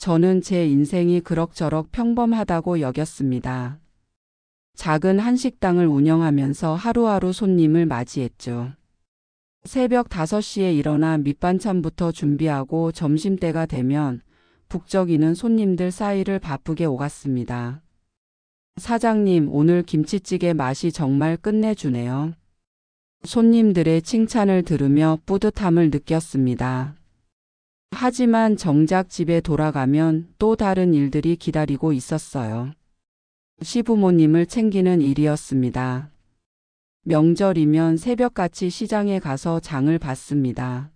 저는 제 인생이 그럭저럭 평범하다고 여겼습니다. 작은 한식당을 운영하면서 하루하루 손님을 맞이했죠. 새벽 5시에 일어나 밑반찬부터 준비하고 점심때가 되면 북적이는 손님들 사이를 바쁘게 오갔습니다. 사장님, 오늘 김치찌개 맛이 정말 끝내주네요. 손님들의 칭찬을 들으며 뿌듯함을 느꼈습니다. 하지만 정작 집에 돌아가면 또 다른 일들이 기다리고 있었어요. 시부모님을 챙기는 일이었습니다. 명절이면 새벽같이 시장에 가서 장을 봤습니다.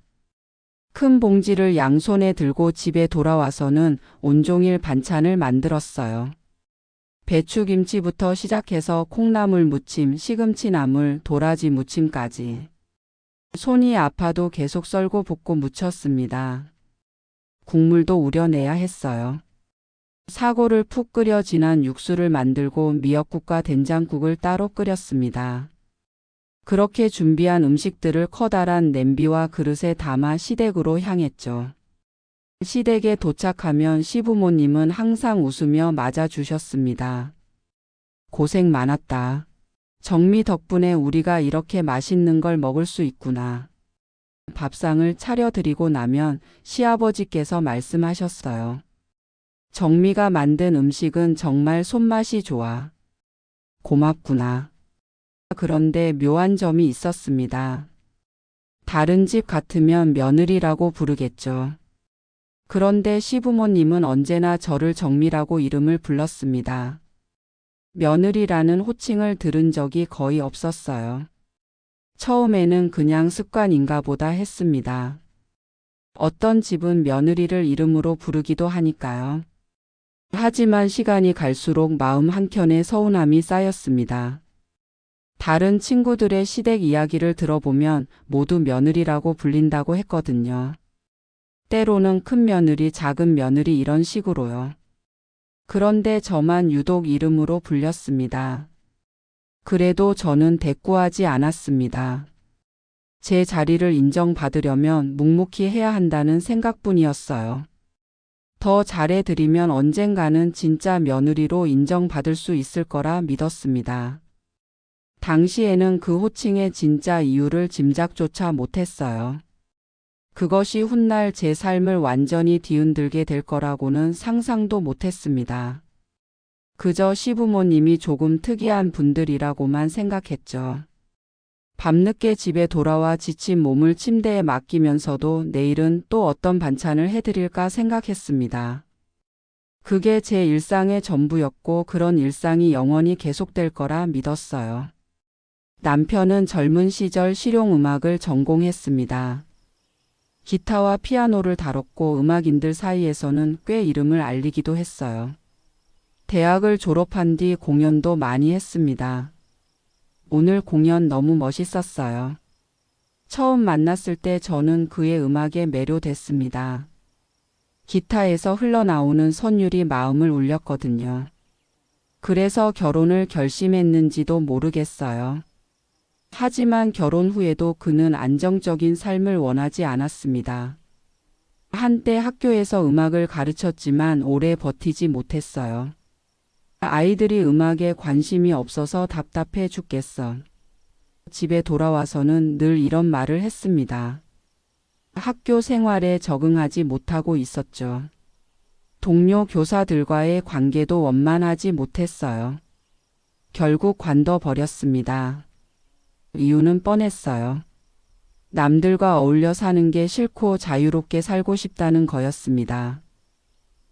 큰 봉지를 양손에 들고 집에 돌아와서는 온종일 반찬을 만들었어요. 배추김치부터 시작해서 콩나물 무침, 시금치 나물, 도라지 무침까지. 손이 아파도 계속 썰고 볶고 무쳤습니다. 국물도 우려내야 했어요. 사고를 푹 끓여 진한 육수를 만들고 미역국과 된장국을 따로 끓였습니다. 그렇게 준비한 음식들을 커다란 냄비와 그릇에 담아 시댁으로 향했죠. 시댁에 도착하면 시부모님은 항상 웃으며 맞아주셨습니다. 고생 많았다. 정미 덕분에 우리가 이렇게 맛있는 걸 먹을 수 있구나. 밥상을 차려드리고 나면 시아버지께서 말씀하셨어요. 정미가 만든 음식은 정말 손맛이 좋아. 고맙구나. 그런데 묘한 점이 있었습니다. 다른 집 같으면 며느리라고 부르겠죠. 그런데 시부모님은 언제나 저를 정미라고 이름을 불렀습니다. 며느리라는 호칭을 들은 적이 거의 없었어요. 처음에는 그냥 습관인가 보다 했습니다. 어떤 집은 며느리를 이름으로 부르기도 하니까요. 하지만 시간이 갈수록 마음 한켠에 서운함이 쌓였습니다. 다른 친구들의 시댁 이야기를 들어보면 모두 며느리라고 불린다고 했거든요. 때로는 큰 며느리, 작은 며느리 이런 식으로요. 그런데 저만 유독 이름으로 불렸습니다. 그래도 저는 대꾸하지 않았습니다. 제 자리를 인정받으려면 묵묵히 해야 한다는 생각뿐이었어요. 더 잘해드리면 언젠가는 진짜 며느리로 인정받을 수 있을 거라 믿었습니다. 당시에는 그 호칭의 진짜 이유를 짐작조차 못했어요. 그것이 훗날 제 삶을 완전히 뒤흔들게 될 거라고는 상상도 못했습니다. 그저 시부모님이 조금 특이한 분들이라고만 생각했죠. 밤늦게 집에 돌아와 지친 몸을 침대에 맡기면서도 내일은 또 어떤 반찬을 해드릴까 생각했습니다. 그게 제 일상의 전부였고 그런 일상이 영원히 계속될 거라 믿었어요. 남편은 젊은 시절 실용음악을 전공했습니다. 기타와 피아노를 다뤘고 음악인들 사이에서는 꽤 이름을 알리기도 했어요. 대학을 졸업한 뒤 공연도 많이 했습니다. 오늘 공연 너무 멋있었어요. 처음 만났을 때 저는 그의 음악에 매료됐습니다. 기타에서 흘러나오는 선율이 마음을 울렸거든요. 그래서 결혼을 결심했는지도 모르겠어요. 하지만 결혼 후에도 그는 안정적인 삶을 원하지 않았습니다. 한때 학교에서 음악을 가르쳤지만 오래 버티지 못했어요. 아이들이 음악에 관심이 없어서 답답해 죽겠어. 집에 돌아와서는 늘 이런 말을 했습니다. 학교 생활에 적응하지 못하고 있었죠. 동료 교사들과의 관계도 원만하지 못했어요. 결국 관둬버렸습니다. 이유는 뻔했어요. 남들과 어울려 사는 게 싫고 자유롭게 살고 싶다는 거였습니다.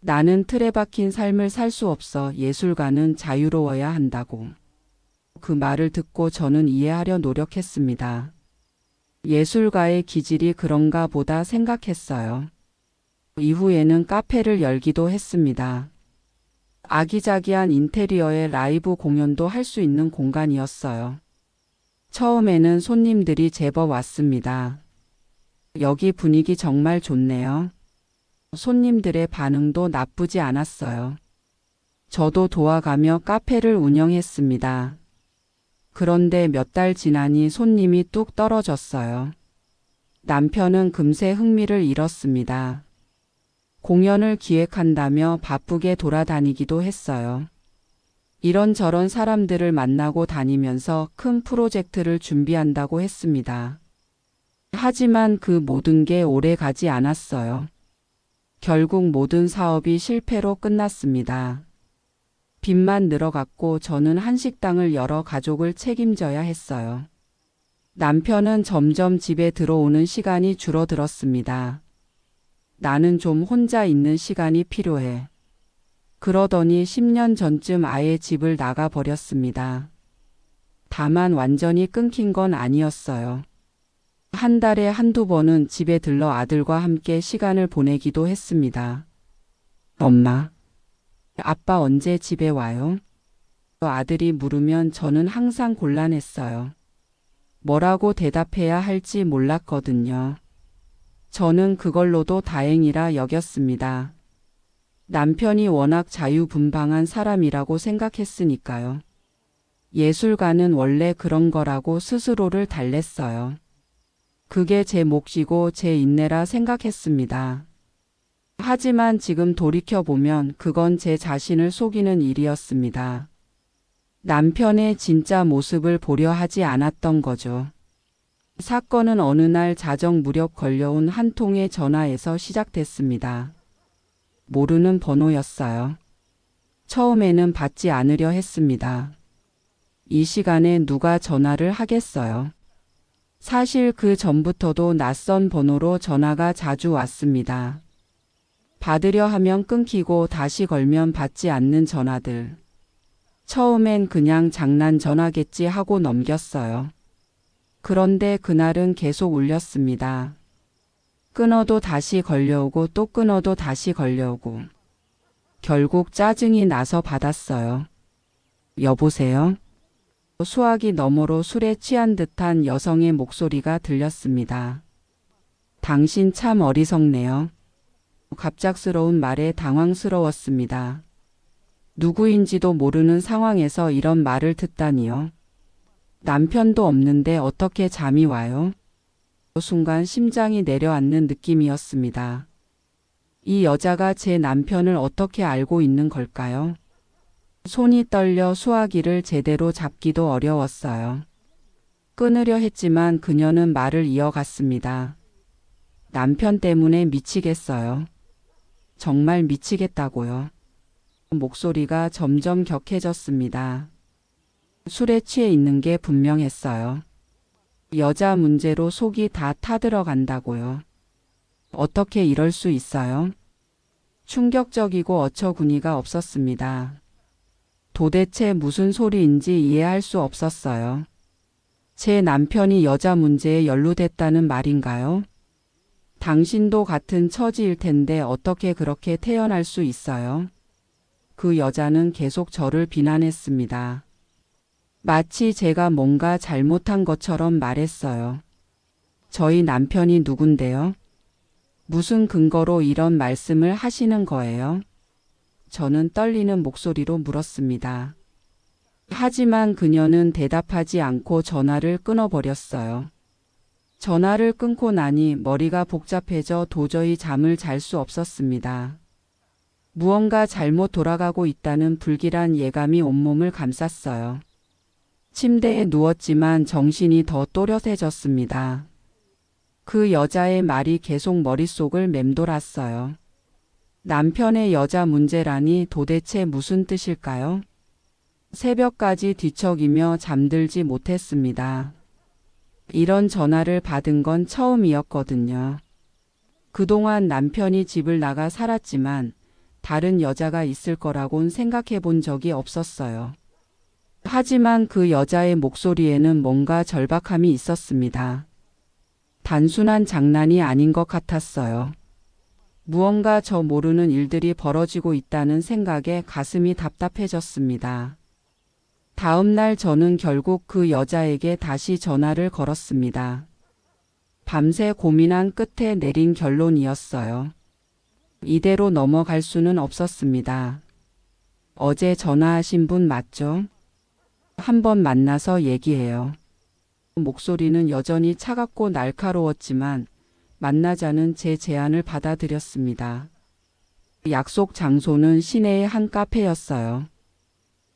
나는 틀에 박힌 삶을 살 수 없어 예술가는 자유로워야 한다고. 그 말을 듣고 저는 이해하려 노력했습니다. 예술가의 기질이 그런가 보다 생각했어요. 이후에는 카페를 열기도 했습니다. 아기자기한 인테리어의 라이브 공연도 할 수 있는 공간이었어요. 처음에는 손님들이 제법 왔습니다. 여기 분위기 정말 좋네요. 손님들의 반응도 나쁘지 않았어요. 저도 도와가며 카페를 운영했습니다. 그런데 몇 달 지나니 손님이 뚝 떨어졌어요. 남편은 금세 흥미를 잃었습니다. 공연을 기획한다며 바쁘게 돌아다니기도 했어요. 이런저런 사람들을 만나고 다니면서 큰 프로젝트를 준비한다고 했습니다. 하지만 그 모든 게 오래 가지 않았어요. 결국 모든 사업이 실패로 끝났습니다. 빚만 늘어갔고 저는 한식당을 열어 가족을 책임져야 했어요. 남편은 점점 집에 들어오는 시간이 줄어들었습니다. 나는 좀 혼자 있는 시간이 필요해. 그러더니 10년 전쯤 아예 집을 나가 버렸습니다. 다만 완전히 끊긴 건 아니었어요. 한 달에 한두 번은 집에 들러 아들과 함께 시간을 보내기도 했습니다. 엄마, 아빠 언제 집에 와요? 아들이 물으면 저는 항상 곤란했어요. 뭐라고 대답해야 할지 몰랐거든요. 저는 그걸로도 다행이라 여겼습니다. 남편이 워낙 자유분방한 사람이라고 생각했으니까요. 예술가는 원래 그런 거라고 스스로를 달랬어요. 그게 제 몫이고 제 인내라 생각했습니다. 하지만 지금 돌이켜보면 그건 제 자신을 속이는 일이었습니다. 남편의 진짜 모습을 보려 하지 않았던 거죠. 사건은 어느 날 자정 무렵 걸려온 한 통의 전화에서 시작됐습니다. 모르는 번호였어요. 처음에는 받지 않으려 했습니다. 이 시간에 누가 전화를 하겠어요. 사실 그 전부터도 낯선 번호로 전화가 자주 왔습니다. 받으려 하면 끊기고 다시 걸면 받지 않는 전화들. 처음엔 그냥 장난 전화겠지 하고 넘겼어요. 그런데 그날은 계속 울렸습니다. 끊어도 다시 걸려오고 또 끊어도 다시 걸려오고. 결국 짜증이 나서 받았어요. 여보세요? 수화기 너머로 술에 취한 듯한 여성의 목소리가 들렸습니다. 당신 참 어리석네요. 갑작스러운 말에 당황스러웠습니다. 누구인지도 모르는 상황에서 이런 말을 듣다니요. 남편도 없는데 어떻게 잠이 와요? 순간 심장이 내려앉는 느낌이었습니다. 이 여자가 제 남편을 어떻게 알고 있는 걸까요? 손이 떨려 수화기를 제대로 잡기도 어려웠어요. 끊으려 했지만 그녀는 말을 이어갔습니다. 남편 때문에 미치겠어요. 정말 미치겠다고요. 목소리가 점점 격해졌습니다. 술에 취해 있는 게 분명했어요. 여자 문제로 속이 다 타들어간다고요. 어떻게 이럴 수 있어요? 충격적이고 어처구니가 없었습니다. 도대체 무슨 소리인지 이해할 수 없었어요. 제 남편이 여자 문제에 연루됐다는 말인가요? 당신도 같은 처지일 텐데 어떻게 그렇게 태어날 수 있어요? 그 여자는 계속 저를 비난했습니다. 마치 제가 뭔가 잘못한 것처럼 말했어요. 저희 남편이 누군데요? 무슨 근거로 이런 말씀을 하시는 거예요? 저는 떨리는 목소리로 물었습니다. 하지만 그녀는 대답하지 않고 전화를 끊어버렸어요. 전화를 끊고 나니 머리가 복잡해져 도저히 잠을 잘 수 없었습니다. 무언가 잘못 돌아가고 있다는 불길한 예감이 온몸을 감쌌어요. 침대에 누웠지만 정신이 더 또렷해졌습니다. 그 여자의 말이 계속 머릿속을 맴돌았어요. 남편의 여자 문제라니 도대체 무슨 뜻일까요? 새벽까지 뒤척이며 잠들지 못했습니다. 이런 전화를 받은 건 처음이었거든요. 그동안 남편이 집을 나가 살았지만 다른 여자가 있을 거라곤 생각해 본 적이 없었어요. 하지만 그 여자의 목소리에는 뭔가 절박함이 있었습니다. 단순한 장난이 아닌 것 같았어요. 무언가 저 모르는 일들이 벌어지고 있다는 생각에 가슴이 답답해졌습니다. 다음 날 저는 결국 그 여자에게 다시 전화를 걸었습니다. 밤새 고민한 끝에 내린 결론이었어요. 이대로 넘어갈 수는 없었습니다. 어제 전화하신 분 맞죠? 한번 만나서 얘기해요. 목소리는 여전히 차갑고 날카로웠지만 만나자는 제 제안을 받아들였습니다. 약속 장소는 시내의 한 카페였어요.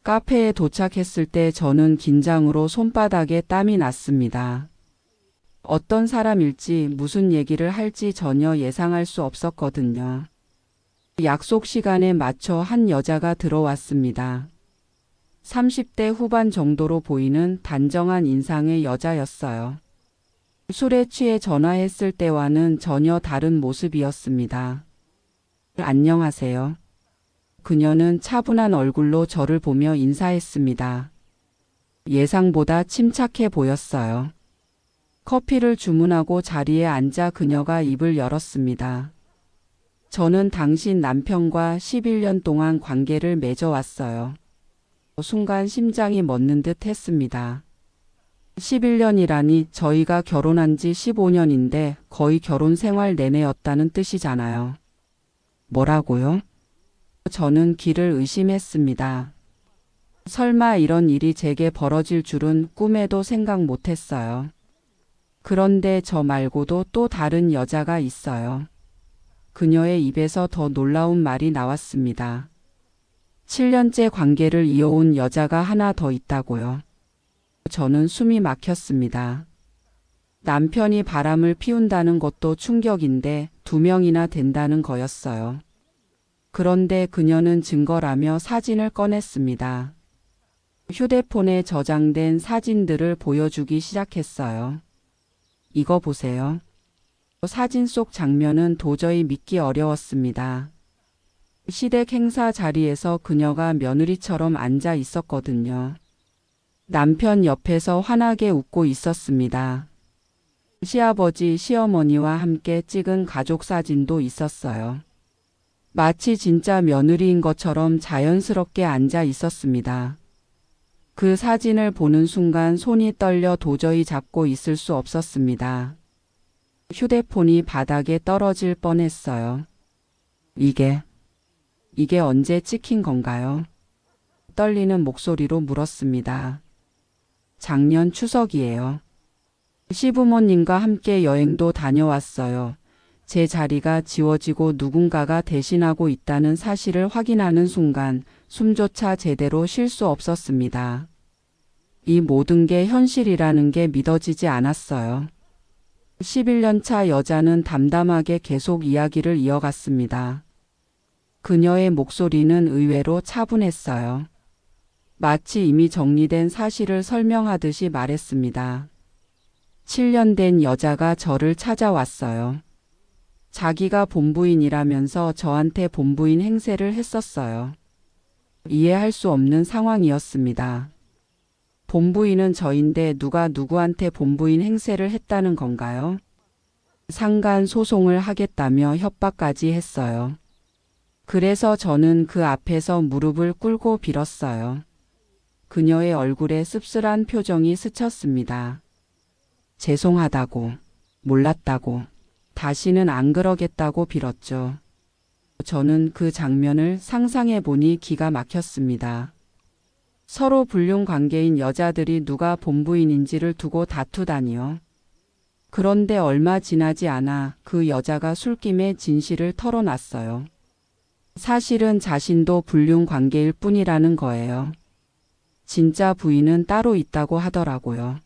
카페에 도착했을 때 저는 긴장으로 손바닥에 땀이 났습니다. 어떤 사람일지 무슨 얘기를 할지 전혀 예상할 수 없었거든요. 약속 시간에 맞춰 한 여자가 들어왔습니다. 30대 후반 정도로 보이는 단정한 인상의 여자였어요. 술에 취해 전화했을 때와는 전혀 다른 모습이었습니다. 안녕하세요. 그녀는 차분한 얼굴로 저를 보며 인사했습니다. 예상보다 침착해 보였어요. 커피를 주문하고 자리에 앉아 그녀가 입을 열었습니다. 저는 당신 남편과 11년 동안 관계를 맺어왔어요. 순간 심장이 멎는 듯 했습니다. 11년이라니 저희가 결혼한 지 15년인데 거의 결혼 생활 내내였다는 뜻이잖아요. 뭐라고요? 저는 길을 의심했습니다. 설마 이런 일이 제게 벌어질 줄은 꿈에도 생각 못했어요. 그런데 저 말고도 또 다른 여자가 있어요. 그녀의 입에서 더 놀라운 말이 나왔습니다. 7년째 관계를 이어온 여자가 하나 더 있다고요. 저는 숨이 막혔습니다. 남편이 바람을 피운다는 것도 충격인데 두 명이나 된다는 거였어요. 그런데 그녀는 증거라며 사진을 꺼냈습니다. 휴대폰에 저장된 사진들을 보여주기 시작했어요. 이거 보세요. 사진 속 장면은 도저히 믿기 어려웠습니다. 시댁 행사 자리에서 그녀가 며느리처럼 앉아 있었거든요. 남편 옆에서 환하게 웃고 있었습니다. 시아버지, 시어머니와 함께 찍은 가족 사진도 있었어요. 마치 진짜 며느리인 것처럼 자연스럽게 앉아 있었습니다. 그 사진을 보는 순간 손이 떨려 도저히 잡고 있을 수 없었습니다. 휴대폰이 바닥에 떨어질 뻔했어요. 이게, 이게 언제 찍힌 건가요? 떨리는 목소리로 물었습니다. 작년 추석이에요. 시부모님과 함께 여행도 다녀왔어요. 제 자리가 지워지고 누군가가 대신하고 있다는 사실을 확인하는 순간 숨조차 제대로 쉴 수 없었습니다. 이 모든 게 현실이라는 게 믿어지지 않았어요. 11년 차 여자는 담담하게 계속 이야기를 이어갔습니다. 그녀의 목소리는 의외로 차분했어요. 마치 이미 정리된 사실을 설명하듯이 말했습니다. 7년 된 여자가 저를 찾아왔어요. 자기가 본부인이라면서 저한테 본부인 행세를 했었어요. 이해할 수 없는 상황이었습니다. 본부인은 저인데 누가 누구한테 본부인 행세를 했다는 건가요? 상간 소송을 하겠다며 협박까지 했어요. 그래서 저는 그 앞에서 무릎을 꿇고 빌었어요. 그녀의 얼굴에 씁쓸한 표정이 스쳤습니다. 죄송하다고, 몰랐다고, 다시는 안 그러겠다고 빌었죠. 저는 그 장면을 상상해 보니 기가 막혔습니다. 서로 불륜 관계인 여자들이 누가 본부인인지를 두고 다투다니요. 그런데 얼마 지나지 않아 그 여자가 술김에 진실을 털어놨어요. 사실은 자신도 불륜 관계일 뿐이라는 거예요. 진짜 부인은 따로 있다고 하더라고요.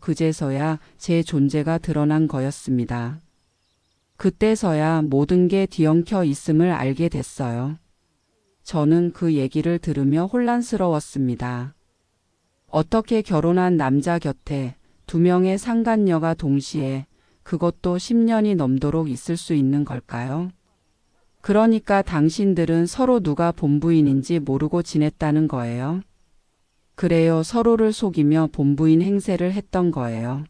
그제서야 제 존재가 드러난 거였습니다. 그때서야 모든 게 뒤엉켜 있음을 알게 됐어요. 저는 그 얘기를 들으며 혼란스러웠습니다. 어떻게 결혼한 남자 곁에 두 명의 상간녀가 동시에 그것도 10년이 넘도록 있을 수 있는 걸까요? 그러니까 당신들은 서로 누가 본부인인지 모르고 지냈다는 거예요. 그래요. 서로를 속이며 본부인 행세를 했던 거예요.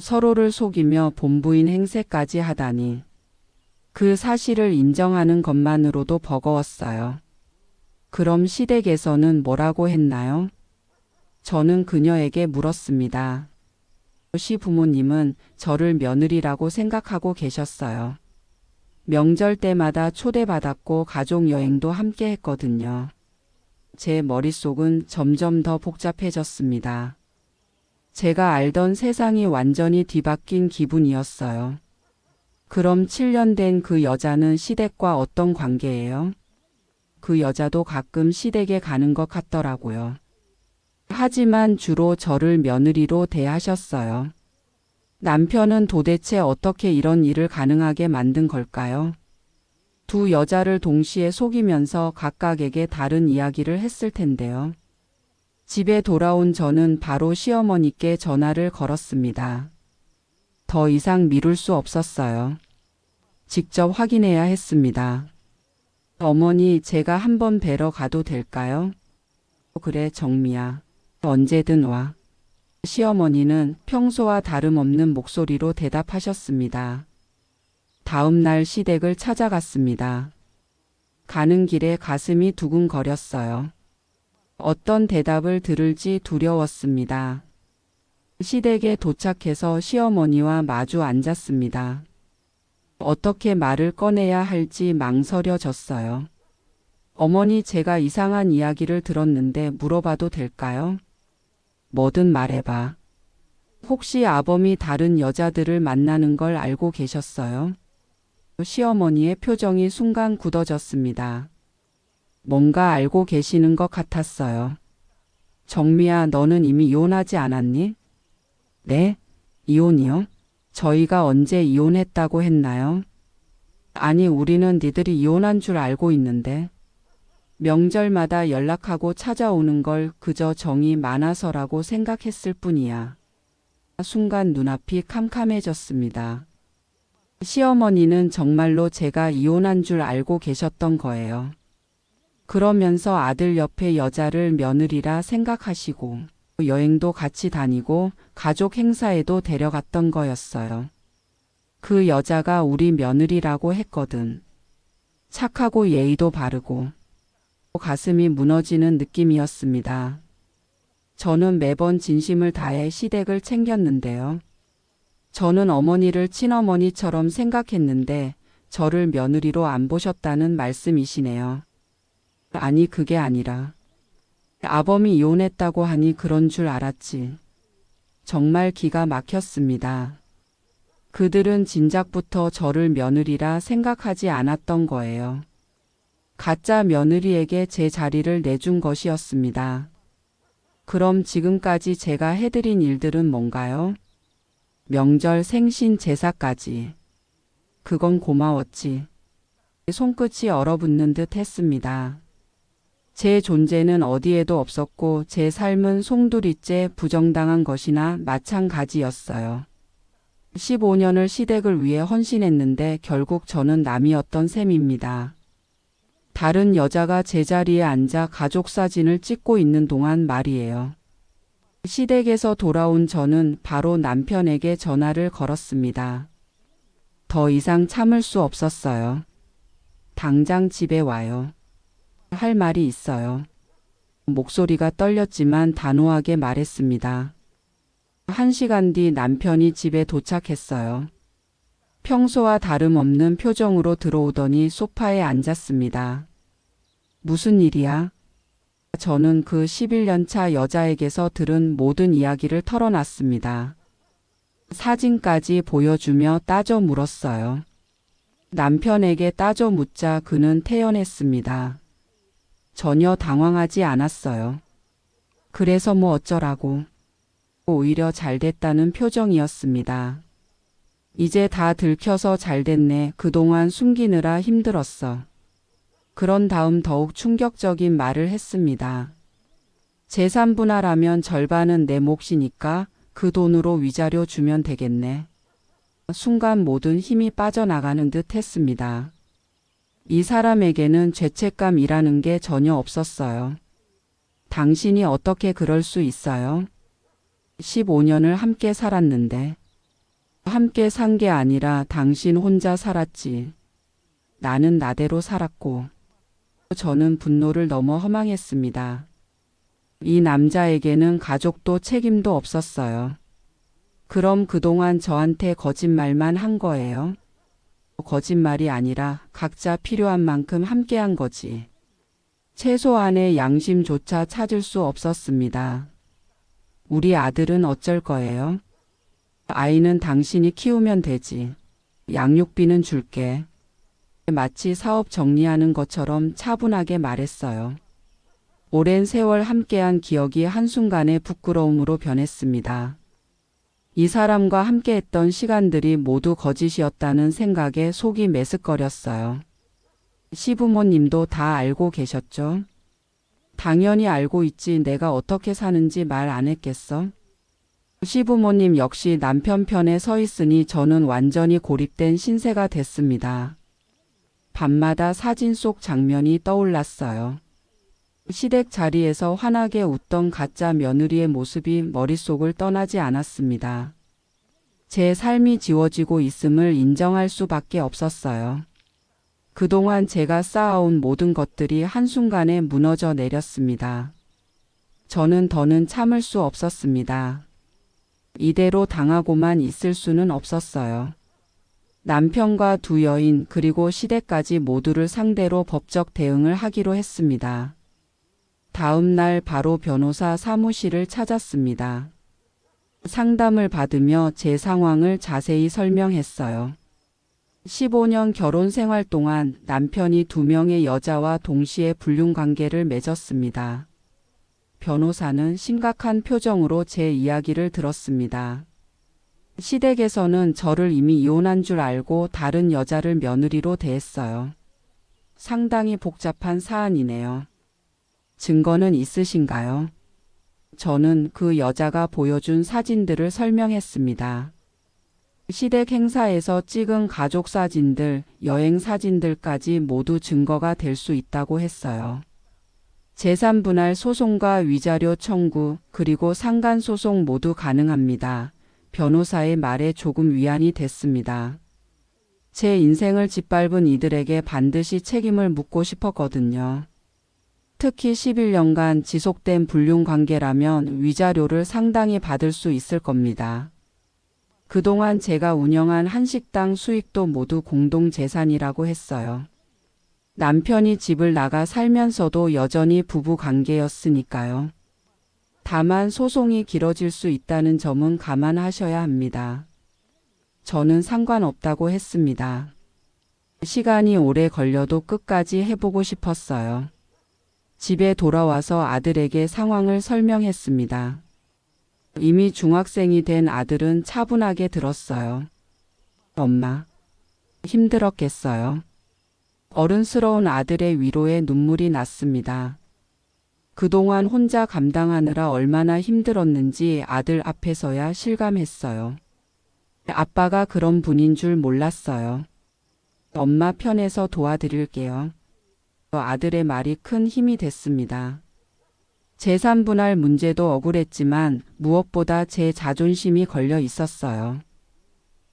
서로를 속이며 본부인 행세까지 하다니. 그 사실을 인정하는 것만으로도 버거웠어요. 그럼 시댁에서는 뭐라고 했나요? 저는 그녀에게 물었습니다. 시 부모님은 저를 며느리라고 생각하고 계셨어요. 명절 때마다 초대받았고 가족 여행도 함께 했거든요. 제 머릿속은 점점 더 복잡해졌습니다. 제가 알던 세상이 완전히 뒤바뀐 기분이었어요. 그럼 7년 된 그 여자는 시댁과 어떤 관계예요? 그 여자도 가끔 시댁에 가는 것 같더라고요. 하지만 주로 저를 며느리로 대하셨어요. 남편은 도대체 어떻게 이런 일을 가능하게 만든 걸까요? 두 여자를 동시에 속이면서 각각에게 다른 이야기를 했을 텐데요. 집에 돌아온 저는 바로 시어머니께 전화를 걸었습니다. 더 이상 미룰 수 없었어요. 직접 확인해야 했습니다. 어머니, 제가 한번 뵈러 가도 될까요? 그래, 정미야. 언제든 와. 시어머니는 평소와 다름없는 목소리로 대답하셨습니다. 다음 날 시댁을 찾아갔습니다. 가는 길에 가슴이 두근거렸어요. 어떤 대답을 들을지 두려웠습니다. 시댁에 도착해서 시어머니와 마주 앉았습니다. 어떻게 말을 꺼내야 할지 망설여졌어요. 어머니, 제가 이상한 이야기를 들었는데 물어봐도 될까요? 뭐든 말해봐. 혹시 아범이 다른 여자들을 만나는 걸 알고 계셨어요? 시어머니의 표정이 순간 굳어졌습니다. 뭔가 알고 계시는 것 같았어요. 정미야, 너는 이미 이혼하지 않았니? 네? 이혼이요? 저희가 언제 이혼했다고 했나요? 아니, 우리는 니들이 이혼한 줄 알고 있는데. 명절마다 연락하고 찾아오는 걸 그저 정이 많아서라고 생각했을 뿐이야. 순간 눈앞이 캄캄해졌습니다. 시어머니는 정말로 제가 이혼한 줄 알고 계셨던 거예요. 그러면서 아들 옆에 여자를 며느리라 생각하시고 여행도 같이 다니고 가족 행사에도 데려갔던 거였어요. 그 여자가 우리 며느리라고 했거든. 착하고 예의도 바르고 가슴이 무너지는 느낌이었습니다. 저는 매번 진심을 다해 시댁을 챙겼는데요. 저는 어머니를 친어머니처럼 생각했는데 저를 며느리로 안 보셨다는 말씀이시네요. 아니, 그게 아니라. 아범이 이혼했다고 하니 그런 줄 알았지. 정말 기가 막혔습니다. 그들은 진작부터 저를 며느리라 생각하지 않았던 거예요. 가짜 며느리에게 제 자리를 내준 것이었습니다. 그럼 지금까지 제가 해드린 일들은 뭔가요? 명절 생신 제사까지. 그건 고마웠지. 손끝이 얼어붙는 듯 했습니다. 제 존재는 어디에도 없었고 제 삶은 송두리째 부정당한 것이나 마찬가지였어요. 15년을 시댁을 위해 헌신했는데 결국 저는 남이었던 셈입니다. 다른 여자가 제자리에 앉아 가족 사진을 찍고 있는 동안 말이에요. 시댁에서 돌아온 저는 바로 남편에게 전화를 걸었습니다. 더 이상 참을 수 없었어요. 당장 집에 와요. 할 말이 있어요. 목소리가 떨렸지만 단호하게 말했습니다. 한 시간 뒤 남편이 집에 도착했어요. 평소와 다름없는 표정으로 들어오더니 소파에 앉았습니다. 무슨 일이야? 저는 그 11년 차 여자에게서 들은 모든 이야기를 털어놨습니다. 사진까지 보여주며 따져 물었어요. 남편에게 따져 묻자 그는 태연했습니다. 전혀 당황하지 않았어요. 그래서 뭐 어쩌라고. 오히려 잘 됐다는 표정이었습니다. 이제 다 들켜서 잘 됐네. 그동안 숨기느라 힘들었어. 그런 다음 더욱 충격적인 말을 했습니다. 재산 분할하면 절반은 내 몫이니까 그 돈으로 위자료 주면 되겠네. 순간 모든 힘이 빠져나가는 듯 했습니다. 이 사람에게는 죄책감이라는 게 전혀 없었어요. 당신이 어떻게 그럴 수 있어요? 15년을 함께 살았는데. 함께 산 게 아니라 당신 혼자 살았지. 나는 나대로 살았고. 저는 분노를 넘어 허망했습니다. 이 남자에게는 가족도 책임도 없었어요. 그럼 그동안 저한테 거짓말만 한 거예요? 거짓말이 아니라 각자 필요한 만큼 함께한 거지. 최소한의 양심조차 찾을 수 없었습니다. 우리 아들은 어쩔 거예요? 아이는 당신이 키우면 되지. 양육비는 줄게. 마치 사업 정리하는 것처럼 차분하게 말했어요. 오랜 세월 함께한 기억이 한순간에 부끄러움으로 변했습니다. 이 사람과 함께했던 시간들이 모두 거짓이었다는 생각에 속이 메스꺼렸어요. 시부모님도 다 알고 계셨죠? 당연히 알고 있지 내가 어떻게 사는지 말 안 했겠어? 시부모님 역시 남편 편에 서 있으니 저는 완전히 고립된 신세가 됐습니다. 밤마다 사진 속 장면이 떠올랐어요. 시댁 자리에서 환하게 웃던 가짜 며느리의 모습이 머릿속을 떠나지 않았습니다. 제 삶이 지워지고 있음을 인정할 수밖에 없었어요. 그동안 제가 쌓아온 모든 것들이 한순간에 무너져 내렸습니다. 저는 더는 참을 수 없었습니다. 이대로 당하고만 있을 수는 없었어요. 남편과 두 여인 그리고 시댁까지 모두를 상대로 법적 대응을 하기로 했습니다. 다음 날 바로 변호사 사무실을 찾았습니다. 상담을 받으며 제 상황을 자세히 설명했어요. 15년 결혼 생활 동안 남편이 두 명의 여자와 동시에 불륜 관계를 맺었습니다. 변호사는 심각한 표정으로 제 이야기를 들었습니다. 시댁에서는 저를 이미 이혼한 줄 알고 다른 여자를 며느리로 대했어요. 상당히 복잡한 사안이네요. 증거는 있으신가요? 저는 그 여자가 보여준 사진들을 설명했습니다. 시댁 행사에서 찍은 가족 사진들, 여행 사진들까지 모두 증거가 될 수 있다고 했어요. 재산 분할 소송과 위자료 청구, 그리고 상간 소송 모두 가능합니다. 변호사의 말에 조금 위안이 됐습니다. 제 인생을 짓밟은 이들에게 반드시 책임을 묻고 싶었거든요. 특히 11년간 지속된 불륜 관계라면 위자료를 상당히 받을 수 있을 겁니다. 그동안 제가 운영한 한식당 수익도 모두 공동 재산이라고 했어요. 남편이 집을 나가 살면서도 여전히 부부 관계였으니까요. 다만 소송이 길어질 수 있다는 점은 감안하셔야 합니다. 저는 상관없다고 했습니다. 시간이 오래 걸려도 끝까지 해보고 싶었어요. 집에 돌아와서 아들에게 상황을 설명했습니다. 이미 중학생이 된 아들은 차분하게 들었어요. 엄마, 힘들었겠어요. 어른스러운 아들의 위로에 눈물이 났습니다. 그동안 혼자 감당하느라 얼마나 힘들었는지 아들 앞에서야 실감했어요. 아빠가 그런 분인 줄 몰랐어요. 엄마 편에서 도와드릴게요. 아들의 말이 큰 힘이 됐습니다. 재산 분할 문제도 억울했지만 무엇보다 제 자존심이 걸려 있었어요.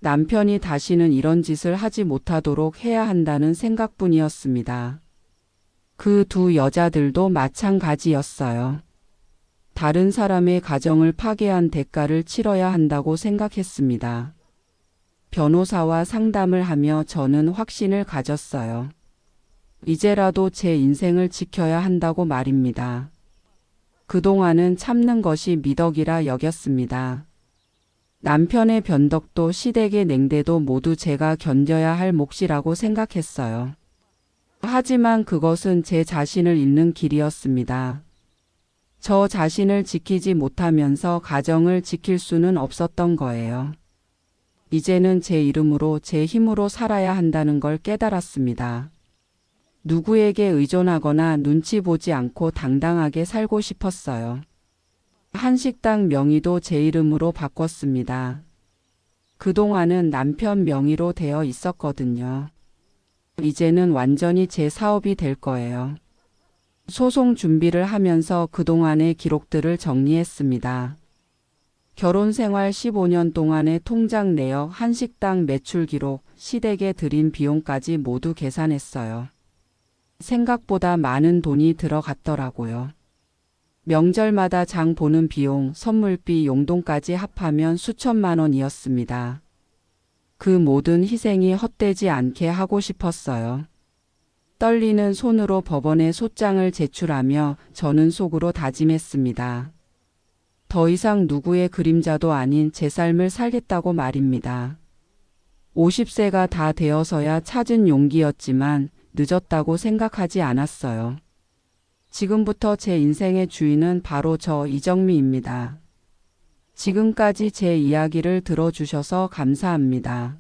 남편이 다시는 이런 짓을 하지 못하도록 해야 한다는 생각뿐이었습니다. 그 두 여자들도 마찬가지였어요. 다른 사람의 가정을 파괴한 대가를 치러야 한다고 생각했습니다. 변호사와 상담을 하며 저는 확신을 가졌어요. 이제라도 제 인생을 지켜야 한다고 말입니다. 그동안은 참는 것이 미덕이라 여겼습니다. 남편의 변덕도 시댁의 냉대도 모두 제가 견뎌야 할 몫이라고 생각했어요. 하지만 그것은 제 자신을 잃는 길이었습니다. 저 자신을 지키지 못하면서 가정을 지킬 수는 없었던 거예요. 이제는 제 이름으로 제 힘으로 살아야 한다는 걸 깨달았습니다. 누구에게 의존하거나 눈치 보지 않고 당당하게 살고 싶었어요. 한식당 명의도 제 이름으로 바꿨습니다. 그동안은 남편 명의로 되어 있었거든요. 이제는 완전히 제 사업이 될 거예요. 소송 준비를 하면서 그동안의 기록들을 정리했습니다. 결혼 생활 15년 동안의 통장 내역, 한식당 매출 기록, 시댁에 들인 비용까지 모두 계산했어요. 생각보다 많은 돈이 들어갔더라고요. 명절마다 장 보는 비용, 선물비, 용돈까지 합하면 수천만 원이었습니다. 그 모든 희생이 헛되지 않게 하고 싶었어요. 떨리는 손으로 법원에 소장을 제출하며 저는 속으로 다짐했습니다. 더 이상 누구의 그림자도 아닌 제 삶을 살겠다고 말입니다. 50세가 다 되어서야 찾은 용기였지만 늦었다고 생각하지 않았어요. 지금부터 제 인생의 주인은 바로 저 이정미입니다. 지금까지 제 이야기를 들어주셔서 감사합니다.